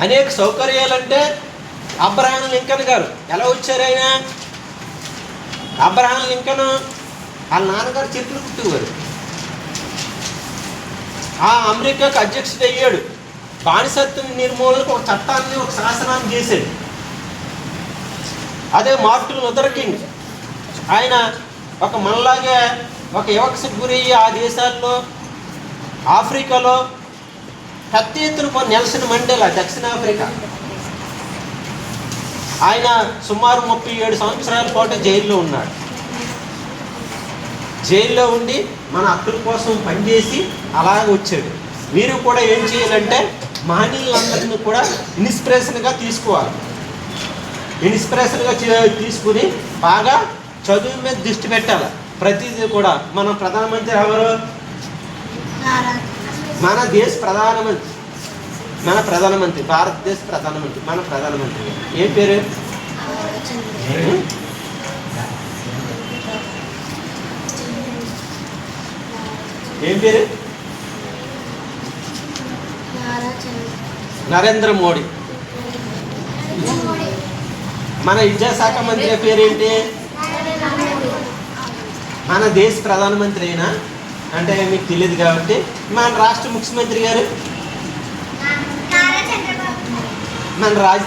అనేక సౌకర్యాలంటే Abraham Lincoln గారు. ఎలా వచ్చారు ఆయన? అబ్రహాం లింకన్ వాళ్ళ నాన్నగారు చెట్లు కుట్టేవారు. ఆ అమెరికాకు అధ్యక్షుడు అయ్యాడు. బానిసత్వం నిర్మూలనకు ఒక చట్టాన్ని ఒక శాసనాన్ని చేశాడు. అదే మార్టిన్ లూథర్ కింగ్. ఆయన ఒక మనలాగే ఒక యువకు గురయ్యి ఆ దేశాల్లో ఆఫ్రికాలో పెద్ద ఎత్తున నెల్సన్ మండేలా దక్షిణాఫ్రికా ఆయన సుమారు ముప్పై ఏడు సంవత్సరాల పాటు జైల్లో ఉన్నాడు. జైల్లో ఉండి మన హక్కుల కోసం పనిచేసి అలాగ వచ్చాడు. మీరు కూడా ఏం చేయాలంటే మహనీయులందరినీ కూడా ఇన్స్పిరేషన్గా తీసుకోవాలి. ఇన్స్పిరేషన్గా తీసుకుని బాగా చదువు మీద దృష్టి పెట్టాలి. ప్రతిదీ కూడా మన ప్రధానమంత్రి ఎవరు? మన దేశ ప్రధానమంత్రి మన ప్రధానమంత్రి భారతదేశ ప్రధానమంత్రి మన ప్రధానమంత్రి ఏం పేరు? ఏం పేరు? నరేంద్ర మోడీ. మన విద్యాశాఖ మంత్రి పేరేంటి? మన దేశ ప్రధానమంత్రి అయినా అంటే మీకు తెలియదు కాబట్టి మన రాష్ట్ర ముఖ్యమంత్రి గారు మన రాజ